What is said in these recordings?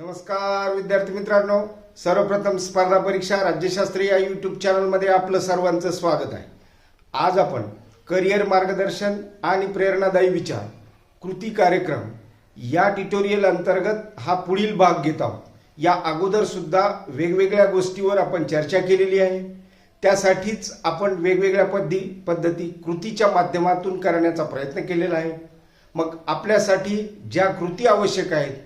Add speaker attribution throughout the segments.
Speaker 1: नमस्कार विद्यार्थी मित्रांनो. सर्वप्रथम स्पर्धा परीक्षा राज्यशास्त्री या यूट्यूब चॅनलमध्ये आपलं सर्वांचं स्वागत आहे. आज आपण करिअर मार्गदर्शन आणि प्रेरणादायी विचार कृती कार्यक्रम या ट्युटोरियल अंतर्गत हा पुढील भाग घेत आहोत. या अगोदर सुद्धा वेगवेगळ्या गोष्टीवर आपण चर्चा केलेली आहे. त्यासाठीच आपण वेगवेगळ्या पद्धती पद्धती कृतीच्या माध्यमातून करण्याचा प्रयत्न केलेला आहे. मग आपल्यासाठी ज्या कृती आवश्यक आहेत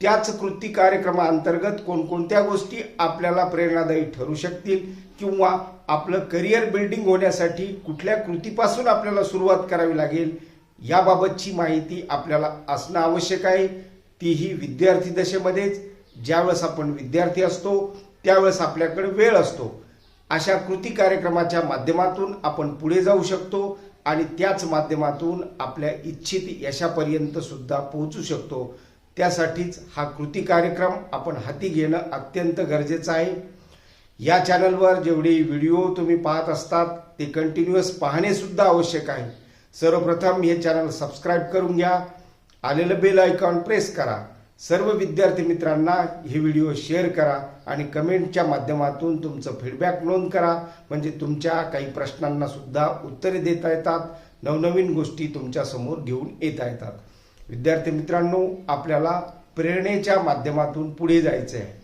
Speaker 1: त्याच कृती कार्यक्रमाअंतर्गत कोणकोणत्या गोष्टी आपल्याला प्रेरणादायी ठरू शकतील किंवा आपलं करिअर बिल्डिंग होण्यासाठी कुठल्या कृतीपासून आपल्याला सुरुवात करावी लागेल याबाबतची माहिती आपल्याला असणं आवश्यक आहे. तीही विद्यार्थी दशेमध्येच. ज्यावेळेस आपण विद्यार्थी असतो त्यावेळेस आपल्याकडे वेळ असतो. अशा कृती कार्यक्रमाच्या माध्यमातून आपण पुढे जाऊ शकतो आणि त्याच माध्यमातून आपल्या इच्छित यशापर्यंत सुद्धा पोहोचू शकतो. त्यासाठीच हा कृती कार्यक्रम आपण हाती घेणं अत्यंत गरजेचं आहे. या चॅनलवर जेवढे व्हिडिओ तुम्ही पाहत असतात ते कंटिन्युअस पाहणेसुद्धा आवश्यक आहे. सर्वप्रथम हे चॅनल सबस्क्राईब करून घ्या. आलेलं बेल आयकॉन प्रेस करा. सर्व विद्यार्थी मित्रांना हे व्हिडिओ शेअर करा आणि कमेंटच्या माध्यमातून तुमचं फीडबॅक नोंद करा. म्हणजे तुमच्या काही प्रश्नांना सुद्धा उत्तरे देता येतात. नवनवीन गोष्टी तुमच्यासमोर घेऊन येता येतात. विद्यार्थी मित्रांनो आपल्याला प्रेरणेच्या माध्यमातून पुढे जायचं आहे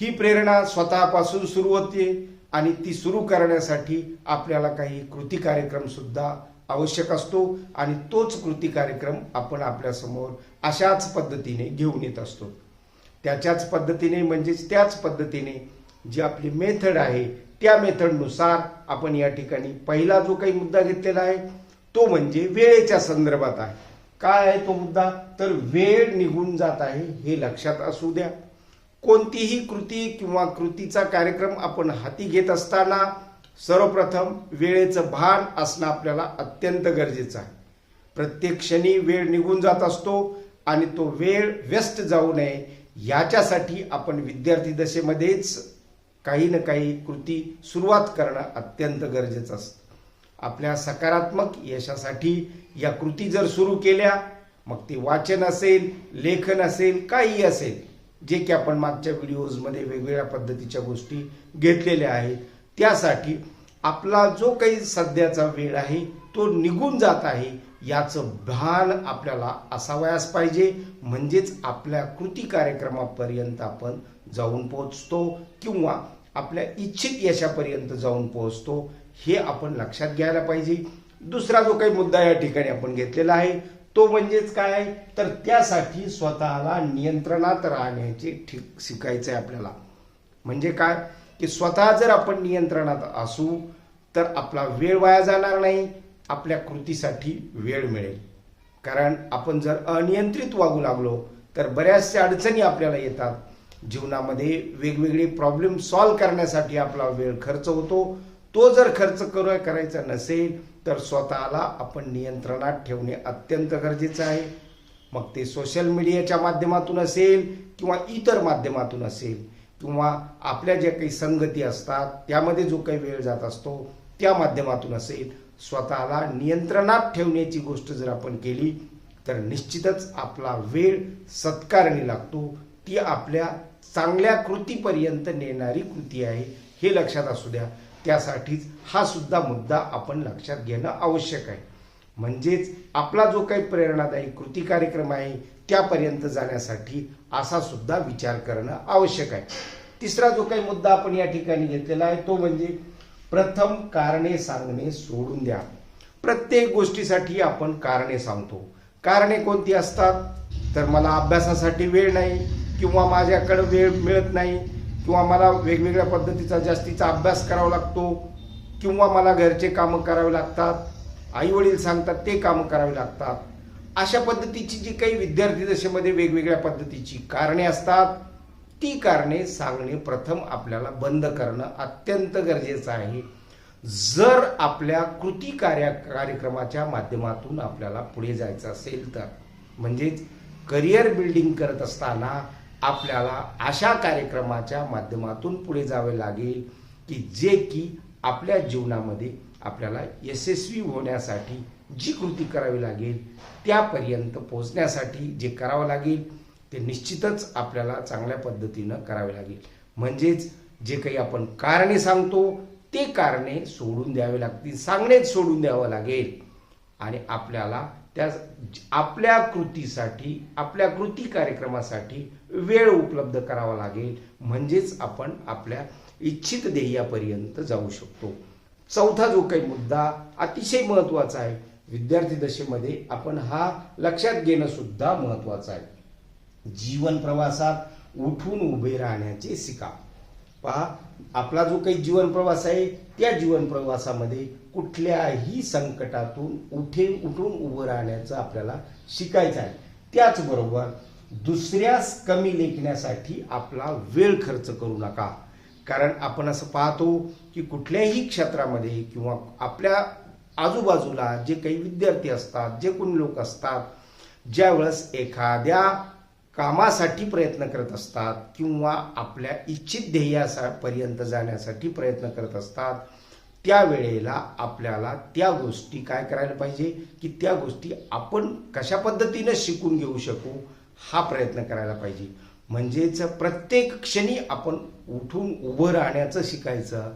Speaker 1: ही प्रेरणा स्वतःपासून सुरू होते आणि ती सुरू करण्यासाठी आपल्याला काही कृती कार्यक्रम सुद्धा आवश्यक असतो आणि तोच कृती कार्यक्रम आपण आपल्यासमोर अशाच पद्धतीने घेऊन येत असतो. त्याच्याच पद्धतीने म्हणजेच त्याच पद्धतीने जी आपली मेथड आहे त्या मेथडनुसार आपण या ठिकाणी पहिला जो काही मुद्दा घेतलेला आहे तो म्हणजे वेळेच्या संदर्भात आहे. काय आहे तो मुद्दा? तर वेळ निघून जात आहे हे लक्षात असू द्या. कोणतीही कृती किंवा कृतीचा कार्यक्रम आपण हाती घेत असताना सर्वप्रथम वेळेचं भान असणं आपल्याला अत्यंत गरजेचं आहे. प्रत्येक क्षणी वेळ निघून जात असतो आणि तो वेळ व्यस्त जाऊ नये. याच्यासाठी आपण विद्यार्थी दशेमध्येच काही ना काही कृती सुरुवात करणं अत्यंत गरजेचं असतं. आपल्या सकारात्मक यशासाठी या कृती जर सुरू केल्या मग ते वाचन असेल लेखन असेल काही असेल जे की आपण मागच्या व्हिडिओजमध्ये वेगवेगळ्या पद्धतीच्या गोष्टी घेतलेल्या आहेत त्यासाठी आपला जो काही सध्याचा वेळ आहे तो निघून जात आहे याचं भान आपल्याला असावयास पाहिजे. म्हणजेच आपल्या कृती कार्यक्रमापर्यंत आपण जाऊन पोहोचतो किंवा आपल्या इच्छित यशापर्यंत जाऊन पोहोचतो. हे आपण लक्षात घ्यायला पाहिजे. दुसरा जो काही मुद्दा या ठिकाणी आपण घेतलेला आहे तो म्हणजेच काय तर त्यासाठी स्वतःला नियंत्रणात राहण्याचे ठीक शिकायचं आहे आपल्याला. म्हणजे काय? की स्वतः जर आपण नियंत्रणात असू तर आपला वेळ वाया जाणार नाही आपल्या कृतीसाठी वेळ मिळेल. कारण आपण जर अनियंत्रित वागू लागलो तर बऱ्याचशा अडचणी आपल्याला येतात. जीवनामध्ये वेगवेगळे प्रॉब्लेम सॉल्व्ह करण्यासाठी आपला वेळ खर्च होतो. तो जर खर्च करू करायचा नसेल तर स्वतःला आपण नियंत्रणात ठेवणे अत्यंत गरजेचं आहे. मग ते सोशल मीडियाच्या माध्यमातून असेल किंवा इतर माध्यमातून असेल किंवा आपल्या ज्या काही संगती असतात त्यामध्ये जो काही वेळ जात असतो त्या माध्यमातून असेल स्वतःला नियंत्रणात ठेवण्याची गोष्ट जर आपण केली तर निश्चितच आपला वेळ सत्कारणी लागतो. ती आपल्या चांगल्या कृतीपर्यंत नेणारी कृती आहे. हे लक्षात असू द्या. त्यासाठीच हा सुद्धा मुद्दा आपण लक्षात घेणं आवश्यक आहे. म्हणजेच आपला जो काही प्रेरणादायी कृती कार्यक्रम आहे त्यापर्यंत जाण्यासाठी असा सुद्धा विचार करणं आवश्यक आहे. तिसरा जो काही मुद्दा आपण या ठिकाणी घेतलेला आहे तो म्हणजे प्रथम कारणे सांगणे सोडून द्या. प्रत्येक गोष्टीसाठी आपण कारणे सांगतो. कारणे कोणती असतात? तर मला अभ्यासासाठी वेळ नाही किंवा माझ्याकडं वेळ मिळत नाही. किंवा मला वेगवेगळ्या पद्धतीचा जास्तीचा अभ्यास करावा लागतो किंवा मला घरचे कामं करावे लागतात आईवडील सांगतात ते कामं करावे लागतात. अशा पद्धतीची जी काही विद्यार्थी दशेमध्ये वेगवेगळ्या पद्धतीची कारणे असतात ती कारणे सांगणे प्रथम आपल्याला बंद करणं अत्यंत गरजेचं आहे. जर आपल्या कृती कार्य कार्यक्रमाच्या माध्यमातून आपल्याला पुढे जायचं असेल तर म्हणजेच करिअर बिल्डिंग करत असताना आपल्याला अशा कार्यक्रमाच्या माध्यमातून पुढे जावे लागेल की जे की आपल्या जीवनामध्ये आपल्याला यशस्वी होण्यासाठी जी कृती करावी लागेल त्यापर्यंत पोहोचण्यासाठी जे करावं लागेल ते निश्चितच आपल्याला चांगल्या पद्धतीनं करावे लागेल. म्हणजेच जे काही आपण कारणे सांगतो ते कारणे सोडून द्यावे लागतील सांगणेच सोडून द्यावं लागेल. आणि आपल्याला त्या आपल्या कृतीसाठी आपल्या कृती कार्यक्रमासाठी वेळ उपलब्ध करावा लागेल. म्हणजेच आपण आपल्या इच्छित ध्येयापर्यंत जाऊ शकतो. चौथा जो काही मुद्दा अतिशय महत्त्वाचा आहे विद्यार्थी दशेमध्ये आपण हा लक्षात घेणं सुद्धा महत्त्वाचं आहे. जीवन प्रवासात उठून उभे राहण्याचे शिका. पहा आपला जो काही जीवन प्रवास आहे त्या जीवन प्रवासामध्ये कुठल्याही संकटातून उठे उठून उभं राहण्याचं आपल्याला शिकायचं आहे. त्याचबरोबर दुसऱ्यास कमी लेखण्यासाठी आपला वेळ खर्च करू नका. कारण आपण असं पाहतो की कुठल्याही क्षेत्रामध्ये किंवा आपल्या आजूबाजूला जे काही विद्यार्थी असतात जे कोणी लोक असतात ज्यावेळेस एखाद्या कामासाठी प्रयत्न करत असतात किंवा आपल्या इच्छित ध्येयापर्यंत जाण्यासाठी प्रयत्न करत असतात त्यावेळेला आपल्याला त्या गोष्टी काय करायला पाहिजे? की त्या गोष्टी आपण कशा पद्धतीनं शिकून घेऊ शकू? हा प्रयत्न करायला पाहिजे. म्हणजेच प्रत्येक क्षणी आपण उठून उभं राहण्याचं शिकायचं.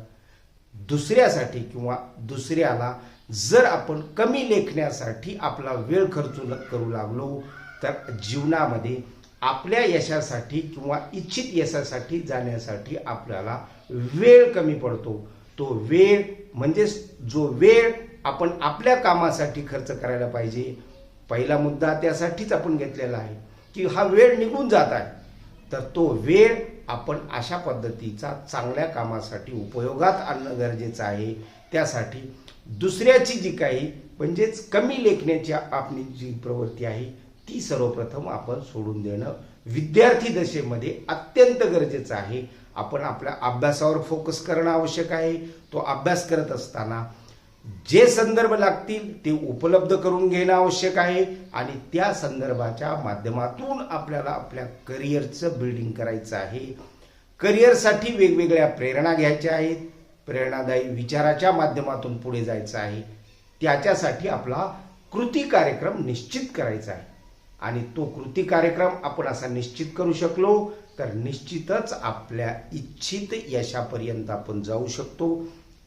Speaker 1: दुसऱ्यासाठी किंवा दुसऱ्याला जर आपण कमी लेखण्यासाठी आपला वेळ खर्च करू लागलो तर जीवनामध्ये आपल्या यशासाठी किंवा इच्छित यशासाठी जाण्यासाठी आपल्याला वेळ कमी पडतो. तो वेळ म्हणजेच जो वेळ आपण आपल्या कामासाठी खर्च करायला पाहिजे. पहिला मुद्दा त्यासाठीच आपण घेतलेला आहे की हा वेळ निघून जात आहे. तर तो वेळ आपण अशा पद्धतीचा चांगल्या कामासाठी उपयोगात आणणं गरजेचं आहे. त्यासाठी दुसऱ्याची जी काही म्हणजेच कमी लेखण्याची आपली जी प्रवृत्ती आहे ती सर्वप्रथम आपण सोडून देणं विद्यार्थी दशेमध्ये अत्यंत गरजेचं आहे. आपण आपल्या अभ्यासावर फोकस करणं आवश्यक आहे. तो अभ्यास करत असताना जे संदर्भ लागतील ते उपलब्ध करून घेणं आवश्यक आहे आणि त्या संदर्भाच्या माध्यमातून आपल्याला आपल्या करिअरचं बिल्डिंग करायचं आहे. करिअरसाठी वेगवेगळ्या प्रेरणा घ्यायच्या आहेत. प्रेरणादायी विचाराच्या माध्यमातून पुढे जायचं आहे. त्याच्यासाठी आपला कृती कार्यक्रम निश्चित करायचा आहे. आणि तो कृती कार्यक्रम आपण असा निश्चित करू शकलो तर निश्चितच आपल्या इच्छित यशापर्यंत आपण जाऊ शकतो.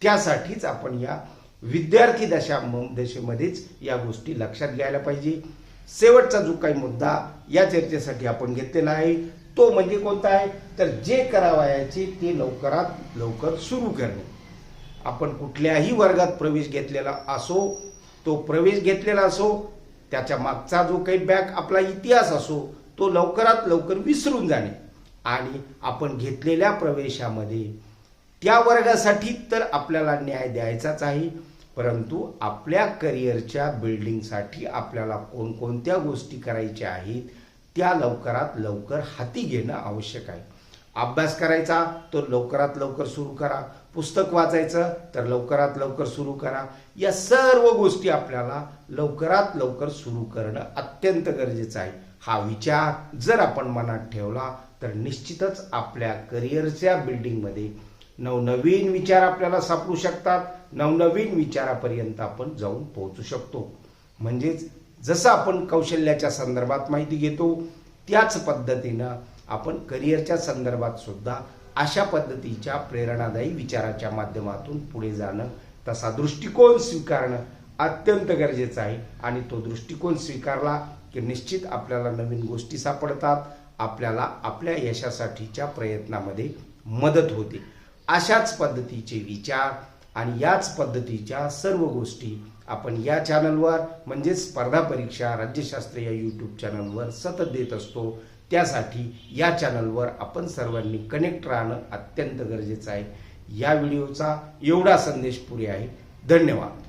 Speaker 1: त्यासाठीच आपण या विद्यार्थी दशा दशेमध्येच या गोष्टी लक्षात घ्यायला पाहिजे. शेवटचा जो काही मुद्दा या चर्चेसाठी आपण घेतलेला आहे तो म्हणजे कोणता आहे? तर जे करावयाचे ते लवकरात लवकर सुरू करणे. आपण कुठल्याही वर्गात प्रवेश घेतलेला असो तो प्रवेश घेतलेला असो त्याच्या मागचा जो काही बॅक आपला इतिहास असो तो लवकरात लवकर विसरून जाणे. आणि आपण घेतलेल्या प्रवेशामध्ये त्या वर्गासाठी तर आपल्याला न्याय द्यायचाच आहे. परंतु आपल्या करिअरच्या बिल्डिंगसाठी आपल्याला कोणकोणत्या गोष्टी करायच्या आहेत त्या लवकरात लवकर हाती घेणं आवश्यक आहे. अभ्यास करायचा तो लवकरात लवकर सुरू करा. पुस्तक वाचायचं तर लवकरात लवकर सुरू करा. या सर्व गोष्टी आपल्याला लवकरात लवकर सुरू करणं अत्यंत गरजेचं आहे. हा विचार जर आपण मनात ठेवला तर निश्चितच आपल्या करिअरच्या बिल्डिंगमध्ये नवनवीन विचार आपल्याला सापडू शकतात. नवनवीन विचारापर्यंत आपण जाऊन पोहोचू शकतो. म्हणजेच जसं आपण कौशल्याच्या संदर्भात माहिती घेतो त्याच पद्धतीनं आपण करिअरच्या संदर्भात सुद्धा अशा पद्धतीच्या प्रेरणादायी विचाराच्या माध्यमातून पुढे जाणं तसा दृष्टिकोन स्वीकारणं अत्यंत गरजेचं आहे. आणि तो दृष्टिकोन स्वीकारला की निश्चित आपल्याला नवीन गोष्टी सापडतात आपल्याला आपल्या यशासाठीच्या प्रयत्नामध्ये मदत होते. अशाच पद्धतीचे विचार आणि याच पद्धतीच्या सर्व गोष्टी आपण या चॅनलवर म्हणजेच स्पर्धा परीक्षा राज्यशास्त्र या यूट्यूब चॅनलवर सतत देत असतो. त्यासाठी या चॅनलवर आपण सर्वांनी कनेक्ट राहणं अत्यंत गरजेचं आहे. या व्हिडिओचा एवढा संदेश पुरे आहे. धन्यवाद.